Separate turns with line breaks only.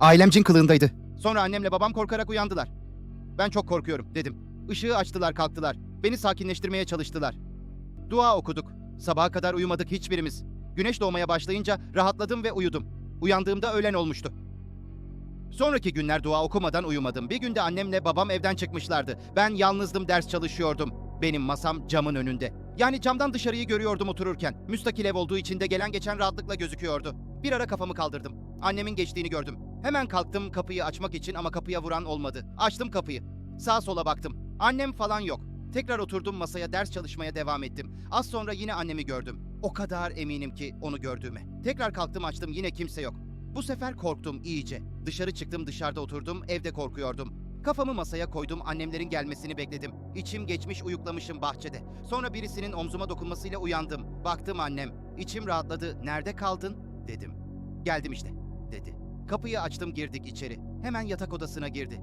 Ailem cin kılığındaydı. Sonra annemle babam korkarak uyandılar. Ben çok korkuyorum dedim. Işığı açtılar kalktılar. Beni sakinleştirmeye çalıştılar. Dua okuduk. Sabaha kadar uyumadık hiçbirimiz. Güneş doğmaya başlayınca rahatladım ve uyudum. Uyandığımda öğlen olmuştu. Sonraki günler dua okumadan uyumadım. Bir günde annemle babam evden çıkmışlardı. Ben yalnızdım ders çalışıyordum. Benim masam camın önünde. Yani camdan dışarıyı görüyordum otururken. Müstakil ev olduğu için de gelen geçen rahatlıkla gözüküyordu. Bir ara kafamı kaldırdım. Annemin geçtiğini gördüm. Hemen kalktım kapıyı açmak için ama kapıya vuran olmadı. Açtım kapıyı. Sağa sola baktım. Annem falan yok. Tekrar oturdum masaya ders çalışmaya devam ettim. Az sonra yine annemi gördüm. O kadar eminim ki onu gördüğüme. Tekrar kalktım açtım yine kimse yok. Bu sefer korktum iyice. Dışarı çıktım dışarıda oturdum evde korkuyordum. Kafamı masaya koydum annemlerin gelmesini bekledim. İçim geçmiş uyuklamışım bahçede. Sonra birisinin omzuma dokunmasıyla uyandım. Baktım annem. İçim rahatladı. Nerede kaldın? Dedim. Geldim işte dedi. Kapıyı açtım girdik içeri. Hemen yatak odasına girdi.